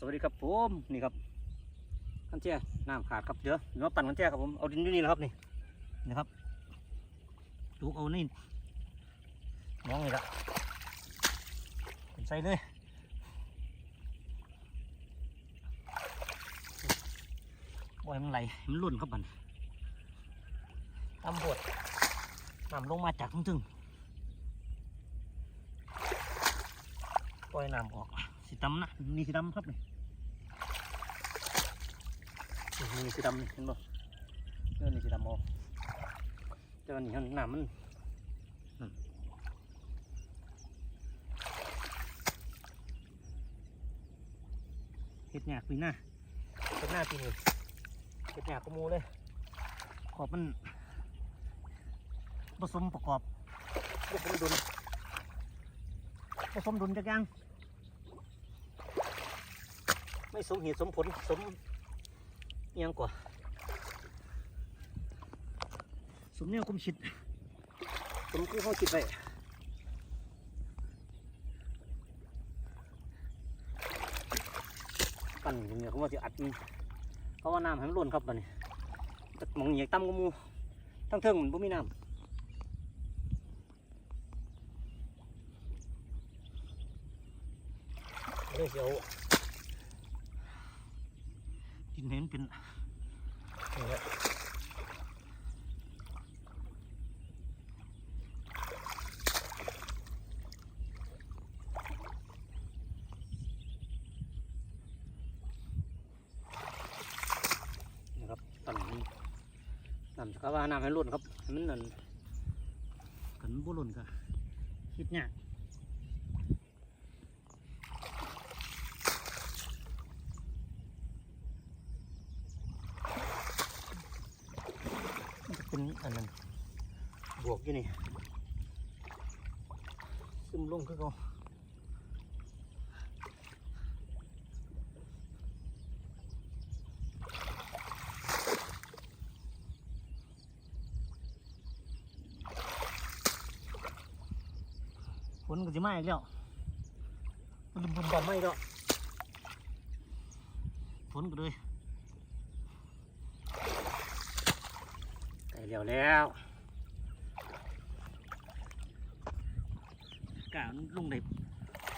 สวัสดีครับผมนี่ครับกันแจ้น้ำขาดครับเดี๋ยวเดี๋ยวปั่นกันแจ้ครับผมเอาดินอยู่นี่แหละครับนี่นะครับลูกเอานี่น้องนี่ละเป็นใส่เลยปล่อยมันไหลมันหล่นครับมันตำบดน้ำลงมาจากทึ่งๆปล่อยน้ำออก สีดำนะนี่สีดำครับนี่นี่สีดำนี่เห็นบ่เออนี่สีดำเอาแต่วันนี้มันน้ำมันเห็ดหยากปีหน้าเห็ดหน้าปีนี้เห็ดหยากกระมูเลยขอบมันผสมประกอบผสมดุลผสมดุลจักย่าง ไม่สมเหตุสมผลสมอิหยังกว่า สมเนี่ยกุมชิด สมคือเขาคิดไปปั่นอย่างเงี้ยเขาว่าจะอัดมันเพราะว่าน้ำให้มันล้นครับตอนนี้แต่หมองเหยียกตั้มก็มูทั้งเทิงมันบ่มีน้ำเลยเสียว กินเห็นเป็นนี่แหละนะครับตอนนี้น้ำสกาวาน้ำให้ล้นครับให้มันนั่นกันบ่ล้นก็คิดยากมันจะ เป็นอันนั้นบวกอยู่นี่ซึมลงคือเขาฝนก็จะมาอีกแล้วมันบุ่มบ่มไม่แล้วฝนก็เลย ไก่แล้วแล้วกามันลงได้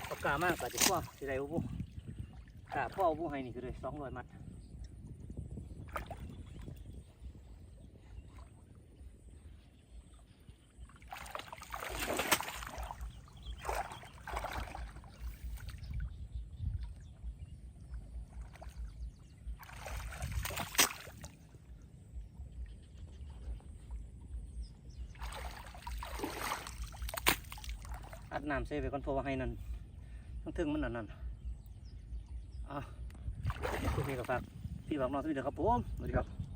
เอากามากกว่าจะพ่อสิได้บ่บุกาพ่อเอาบุให้นี่คือเลยสองร้อยมัด ดน้ำเซไปก่อนเพราะว่าให้นั่นทั้งทึ่งมันนั่นนั่นอะคลิปนี้ก็ฝากพี่ฝากน้องสวัสดีครับผมสวัสดีครับ